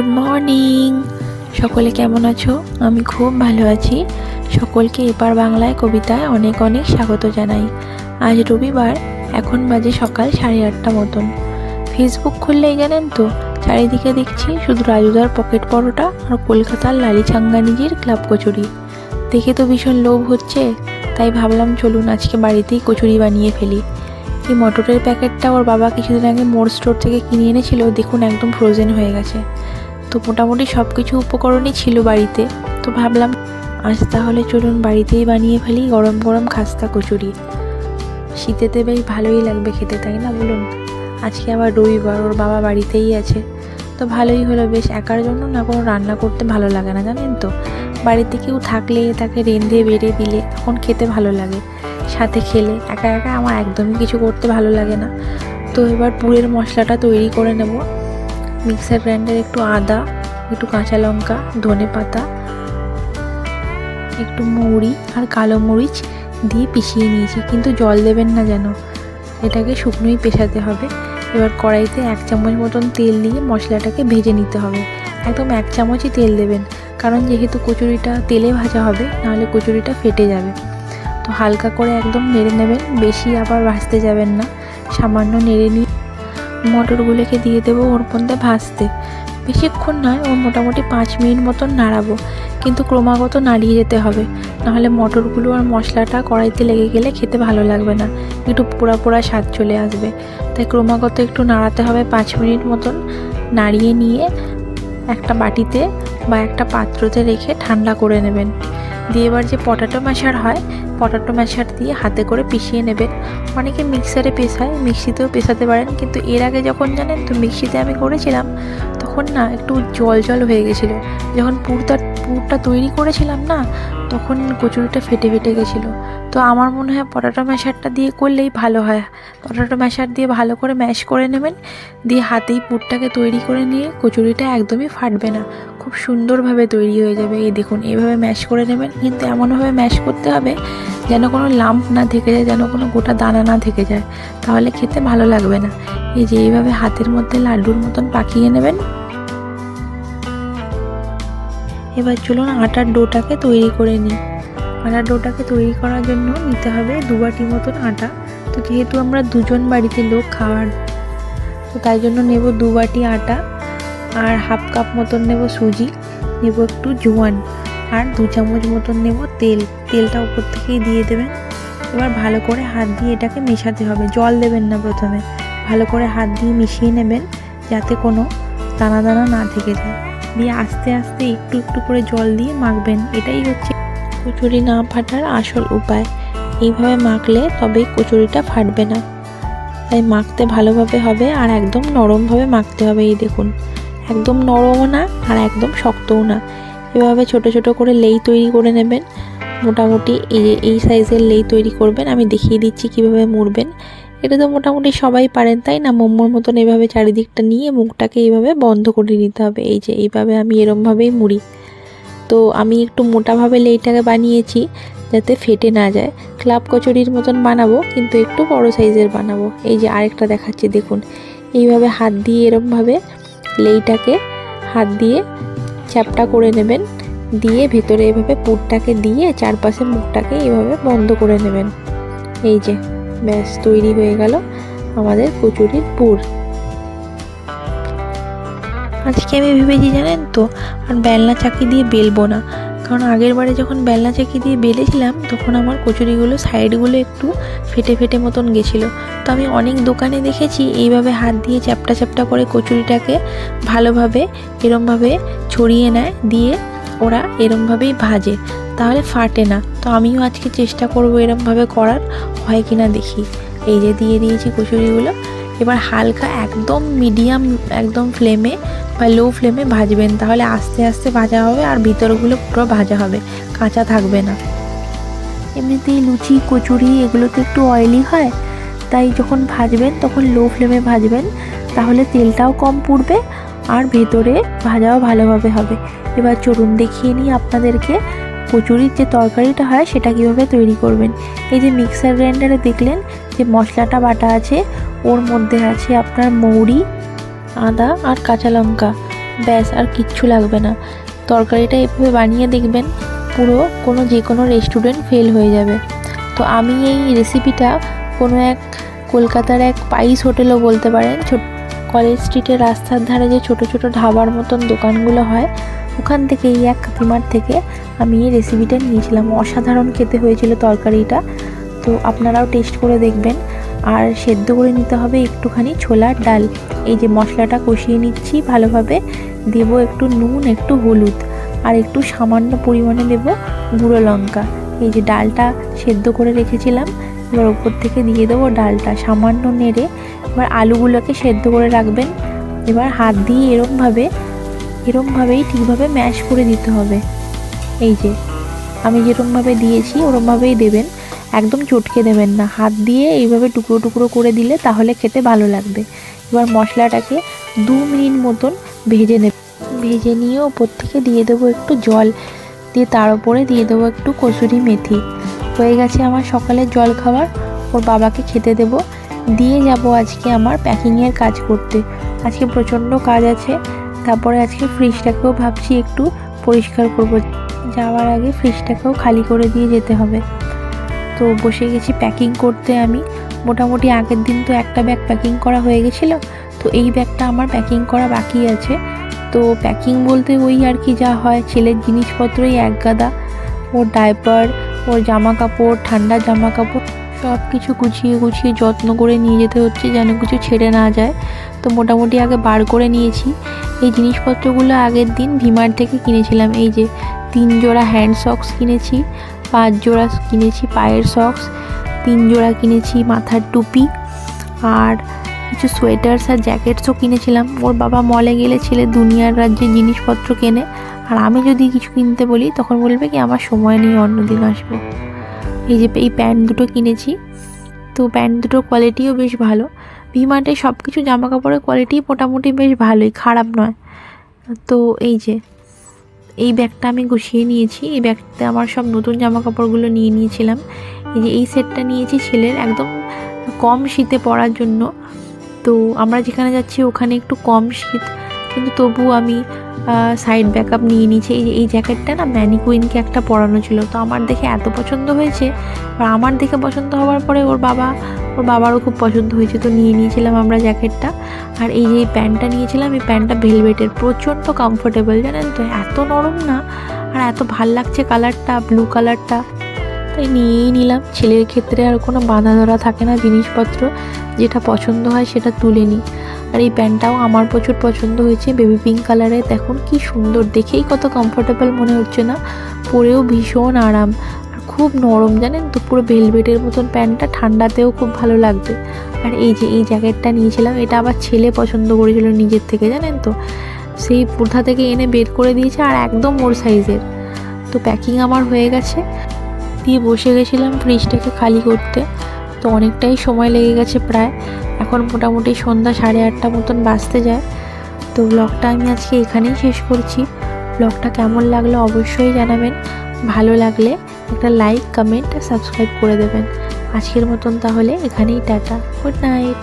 Good morning সকলে কেমন আছো? আমি খুব ভালো আছি। সকলকে এপার বাংলায় কবিতায় অনেক অনেক স্বাগত জানাই। আজ রবিবার, এখন বাজে সকাল সাড়ে আটটা মতন। ফেসবুক খুললেই জানেন তো, চারিদিকে দেখছি শুধু রাজুদার পকেট পরোটা আর কলকাতার লালি চাঙ্গানিজির ক্লাব কচুরি। দেখে তো ভীষণ লোভ হচ্ছে, তাই ভাবলাম চলুন আজকে বাড়িতেই কচুরি বানিয়ে ফেলি। এই মটরের প্যাকেটটা ওর বাবা কিছুদিন আগে মোর স্টোর থেকে কিনে এনেছিল, দেখুন একদম ফ্রোজেন হয়ে গেছে। তো মোটামুটি সব কিছু উপকরণই ছিল বাড়িতে। তো ভাবলাম, আজ তাহলে চলুন বাড়িতেই বানিয়ে ফেলি গরম গরম খাস্তা কচুরি। শীতেতে বেশ ভালোই লাগবে খেতে, তাই না বলুন? আজকে আবার রবিবার, ওর বাবা বাড়িতেই আছে। তো ভালোই হলো, বেশ একার জন্য না কোনো রান্না করতে ভালো লাগে না, জানেন তো? বাড়িতে কেউ থাকলে তাকে রেঁধে বেড়ে দিলে তখন খেতে ভালো লাগে। সাথে খেলে একা একা আমার একদমই কিছু করতে ভালো লাগে না। তো এবার পুরের মশলাটা তৈরি করে নেব। মিক্সার গ্রাইন্ডার একটু আদা, একটু কাঁচা লঙ্কা, ধনে পাতা, একটু মৌরি আর কালো মরিচ দিয়ে পিষিয়ে নিয়েছি। কিন্তু জল দেবেন না যেন। এটাকে শুকনোই পেশাতে হবে। এবার কড়াইতে এক চামচ মতন তেল দিয়ে মশলাটাকে ভেজে নিতে হবে। একদম এক চামচই তেল দেবেন। কারণ যেহেতু কচুরিটা তেলে ভাজা হবে, নাহলে কচুরিটা ফেটে যাবে। তো হালকা করে একদম নেড়ে নেবেন। বেশি আবার ভাজতে যাবেন না। সামান্য নেড়ে নিয়ে মটরগুলোকে দিয়ে দেবো ওর মধ্যে ভাজতে। বেশিক্ষণ নয়, ও মোটামুটি পাঁচ মিনিট মতন নাড়াবো। কিন্তু ক্রমাগত নাড়িয়ে যেতে হবে। নাহলে মটরগুলো আর মশলাটা কড়াইতে লেগে গেলে খেতে ভালো লাগবে না। একটু পোড়া পোড়া স্বাদ চলে আসবে। তাই ক্রমাগত একটু নাড়াতে হবে পাঁচ মিনিট মতন। নাড়িয়ে নিয়ে একটা বাটিতে বা একটা পাত্রতে রেখে ঠান্ডা করে নেবেন। দিয়ে এবার যে পটাটো ম্যাশার হয় পটাটো ম্যাশার দিয়ে হাতে করে পিষিয়ে নেবেন অনেকে মিক্সারে পেশায় মিক্সিতেও পেশাতে পারেন, কিন্তু এর আগে যখন জানেন তো মিক্সিতে আমি করেছিলাম, তখন না একটু জল জল হয়ে গেছিল। যখন পুরটা পুরটা তৈরি করেছিলাম না, তখন কচুরিটা ফেটে ফেটে গেছিল। তো আমার মনে হয় পটাটো ম্যাশারটা দিয়ে করলেই ভালো হয়। পটাটো ম্যাশার দিয়ে ভালো করে ম্যাশ করে নেবেন, দিয়ে হাতেই পুরটাকে তৈরি করে নিয়ে কচুরিটা একদমই ফাটবে না। খুব সুন্দরভাবে তৈরি হয়ে যাবে। এই দেখুন এইভাবে ম্যাশ করে নেবেন। কিন্তু এমনভাবে ম্যাশ করতে হবে যেন কোনো লাম্প না থেকে যায়, যেন কোনো গোটা দানা না থেকে যায়। তাহলে খেতে ভালো লাগবে না। এই যে এইভাবে হাতের মধ্যে লাড্ডুর মতন পাকিয়ে নেবেন। এবার চলুন আটার ডোটাকে তৈরি করে নিই। আটার ডোটাকে তৈরি করার জন্য নিতে হবে দু বাটি মতন আটা। তো যেহেতু আমরা দুজন বাড়িতে লোক খাওয়ার, তো তাই জন্য নেব দু বাটি আটা। আর হাফ কাপ মতন নেব সুজি, নেব একটু জোয়ান, আর দু চামচ মতন নেব তেল। তেলটা উপর থেকেই দিয়ে দেবেন। এবার ভালো করে হাত দিয়ে এটাকে মেশাতে হবে। জল দেবেন না প্রথমে। ভালো করে হাত দিয়ে মিশিয়ে নেবেন যাতে কোনো দানা দানা না থেকে যায়। দিয়ে আস্তে আস্তে একটু একটু করে জল দিয়ে মাখবেন। এটাই হচ্ছে কচুরি না ফাটার আসল উপায়। এইভাবে মাখলে তবেই কচুরিটা ফাটবে না। তাই মাখতে ভালোভাবে হবে আর একদম নরমভাবে মাখতে হবে। এই দেখুন। একদম নরমও না আর একদম শক্তও না। এভাবে ছোট ছোট করে লেই তৈরি করে নেবেন। মোটামুটি এই এই সাইজের লেই তৈরি করবেন। আমি দেখিয়ে দিচ্ছি কীভাবে মুড়বেন। এটা তো মোটামুটি সবাই পারেন, তাই না? মোমোর মতন এভাবে চারিদিকটা নিয়ে মুখটাকে এইভাবে বন্ধ করে নিতে হবে। এই যে, এইভাবে আমি এরমভাবেই মুড়ি। তো আমি একটু মোটাভাবে লেইটাকে বানিয়েছি যাতে ফেটে না যায়। ক্লাব কচুরির মতন বানাবো, কিন্তু একটু বড় সাইজের বানাবো। এই যে আরেকটা দেখাচ্ছি, দেখুন। এইভাবে হাত দিয়ে এরমভাবে লেইটাকে হাত দিয়ে চ্যাপটা করে নেবেন। দিয়ে ভেতরে এভাবে পুরটাকে দিয়ে চারপাশে মুখটাকে এভাবে বন্ধ করে নেবেন। এই যে, ব্যাস, তৈরি হয়ে গেল আমাদের কচুরির পুর। আজকে আমি ভেবেছি জানেন তো, আর বেলনা চাকি দিয়ে বেলবো না। কারণ আগের বারে যখন বেলনা চাকি দিয়ে বেলেছিলাম, তখন আমার কচুরিগুলো সাইডগুলো একটু ফেটে ফেটে মতন গেছিল। তো আমি অনেক দোকানে দেখেছি এইভাবে হাত দিয়ে চ্যাপটা চ্যাপটা করে কচুরিটাকে ভালোভাবে, এরমভাবে ছড়িয়ে নেয়, দিয়ে ওরা এরমভাবেই ভাজে। তাহলে ফাটে না। তো আমিও আজকে চেষ্টা করব এরমভাবে করার, হয় কি না দেখি। এই যে দিয়ে দিয়েছি কচুরিগুলো। এবার হালকা একদম মিডিয়াম একদম ফ্লেমে বা লো ফ্লেমে ভাজবেন। তাহলে আস্তে আস্তে ভাজা হবে আর ভিতরগুলো পুরো ভাজা হবে, কাঁচা থাকবে না। এমনিতেই লুচি, কচুরি এগুলো তো একটু অয়েলি হয়, তাই যখন ভাজবেন তখন লো ফ্লেমে ভাজবেন, তাহলে তেলটাও কম পুড়বে আর ভেতরে ভাজাও ভালোভাবে হবে। এবার চলুন দেখিয়ে নিই আপনাদেরকে কচুরির যে তরকারিটা হয় সেটা কীভাবে তৈরি করবেন? এই যে মিক্সার গ্রাইন্ডারে দেখলেন যে মশলাটা বাটা আছে, ওর মধ্যে আছে আপনার মৌরি, আদা আর কাঁচা লঙ্কা। ব্যাস, আর কিচ্ছু লাগবে না। তরকারিটা এভাবে বানিয়ে দেখবেন, পুরো কোনো যে কোনো রেস্টুরেন্ট ফেল হয়ে যাবে। তো আমি এই রেসিপিটা কোনো এক কলকাতার এক পাইস হোটেলও বলতে পারেন, ছোট কলেজ স্ট্রিটের রাস্তার ধারে যে ছোট ছোট ধাবার মতন দোকানগুলো হয় ওখান থেকে এই এক কাকিমার থেকে আমি এই রেসিপিটা নিয়েছিলাম। অসাধারণ খেতে হয়েছিল তরকারিটা। তো আপনারাও টেস্ট করে দেখবেন। আর সেদ্ধ করে নিতে হবে একটুখানি ছোলার ডাল। এই যে মশলাটা কষিয়ে নিচ্ছি ভালোভাবে। দেবো একটু নুন, একটু হলুদ। আর একটু সামান্য পরিমাণে দেব গুঁড়ো লঙ্কা। এই যে ডালটা সেদ্ধ করে রেখেছিলাম। এবার ওপর থেকে দিয়ে দেবো ডালটা সামান্য নেড়ে। এবার আলুগুলোকে সেদ্ধ করে রাখবেন। এবার হাত দিয়ে এরমভাবে এরমভাবেই ঠিকভাবে ম্যাশ করে দিতে হবে। এই যে, আমি যেরমভাবে দিয়েছি, ওরমভাবেই দেবেন। একদম চটকে দেবেন না। হাত দিয়ে এইভাবে টুকরো টুকরো করে দিলে তাহলে খেতে ভালো লাগবে। এবার মশলাটাকে দু মিনিট মতন ভেজে নেব। ভেজে নিয়ে ওপর থেকে দিয়ে দেবো একটু জল। দিয়ে তার উপরে দিয়ে দেবো একটু কসুরি মেথি। হয়ে গেছে আমার সকালের জল খাবার। ওর বাবাকে খেতে দেবো। দিয়ে যাব আজকে আমার প্যাকিংয়ের কাজ করতে। আজকে প্রচণ্ড কাজ আছে। তারপরে আজকে ফ্রিজটাকেও ভাবছি একটু পরিষ্কার করব। যাওয়ার আগে ফ্রিজটাকেও খালি করে দিয়ে যেতে হবে। তো বসে গেছি প্যাকিং করতে আমি। মোটামুটি আগের দিন তো একটা ব্যাগ প্যাকিং করা হয়ে গেছিল। তো এই ব্যাগটা আমার প্যাকিং করা বাকি আছে। তো প্যাকিং বলতে ওই আর কি যা হয়, ছেলের জিনিসপত্রই এক গাদা। ওর ডাইপার ওর জামা কাপড় ঠান্ডা জামা কাপড় সব কিছু গুছিয়ে গুছিয়ে যত্ন করে নিয়ে যেতে হচ্ছে যেন কিছু ছেড়ে না যায়। তো মোটামুটি আগে বার করে নিয়েছি। এই জিনিসপত্রগুলো আগের দিন ভিমার থেকে কিনেছিলাম। এই যে তিন জোড়া হ্যান্ড সক্স কিনেছি, পাঁচ জোড়া কিনেছি পায়ের সক্স তিন জোড়া কিনেছি মাথার টুপি, আর কিছু সোয়েটার্স আর জ্যাকেটসও কিনেছিলাম। ওর বাবা মলে গেলে ছেলে দুনিয়ার রাজ্যে জিনিসপত্র কেনে, আর আমি যদি কিছু কিনতে বলি, তখন বলবে কি, আমার সময় নেই, অন্যদিন আসব। এই যে এই প্যান্ট দুটো কিনেছি। তো প্যান্ট দুটোর কোয়ালিটিও বেশ ভালো। ভিমার্টে সব কিছু জামা কাপড়ের কোয়ালিটি মোটামুটি বেশ ভালোই, খারাপ নয়। তো এই যে, এই ব্যাগটা আমি গুছিয়ে নিয়েছি। এই ব্যাগটা আমার সব নতুন জামা কাপড়গুলো নিয়ে নিয়েছিলাম। এই যে, এই সেটটা নিয়েছি ছেলের একদম কম শীতে পরার জন্য। তো আমরা যেখানে যাচ্ছি ওখানে একটু কম শীত কিন্তু তবু আমি সাইড ব্যাকআপ নিয়ে নিয়েছি। এই এই জ্যাকেটটা না ম্যানিকুইনকে একটা পরানো ছিল। তো আমার দেখে এত পছন্দ হয়েছে। আর আমার দেখে পছন্দ হওয়ার পরে ওর বাবা, ওর বাবারও খুব পছন্দ হয়েছে। তো নিয়ে নিয়েছিলাম আমরা জ্যাকেটটা আর এই যে প্যান্টটা নিয়েছিলাম, এই প্যান্টটা ভেলভেটের প্রচণ্ড কমফোর্টেবল জানেন তো? এত নরম না? আর এত ভালো লাগছে কালারটা ব্লু কালারটা তাই নিয়েই নিলাম। ছেলের ক্ষেত্রে আর কোনো বাঁধা ধরা থাকে না জিনিসপত্র। যেটা পছন্দ হয় সেটা তুলে নিই। আর এই প্যান্টটাও আমার প্রচুর পছন্দ হয়েছে। বেবি পিঙ্ক কালারের দেখুন কি সুন্দর। দেখেই কত কমফোর্টেবল মনে হচ্ছে না। পরেও ভীষণ আরাম। আর খুব নরম, জানেন তো? পুরো ভেলভেটের মতন প্যান্টটা। ঠান্ডাতেও খুব ভালো লাগবে। আর এই যে, এই জ্যাকেটটা নিয়েছিলাম, এটা আবার ছেলে পছন্দ করেছিল নিজের থেকে, জানেন তো? সেই কোথা থেকে এনে বের করে দিয়েছে আর একদম ওর সাইজের তো প্যাকিং আমার হয়ে গেছে। দিয়ে বসে গেছিলাম ফ্রিজটাকে খালি করতে। তো অনেকটাই সময় লেগে গেছে প্রায়। এখন মোটামুটি সন্ধ্যা সাড়ে আটটা মতন বাঁচতে যায়। তো ব্লগটা আমি আজকে এখানেই শেষ করছি। ব্লগটা কেমন লাগল অবশ্যই জানাবেন। ভালো লাগলে একটা লাইক কমেন্ট সাবস্ক্রাইব করে দেবেন। আজকের মতন তাহলে এখানেই টাটা। Good night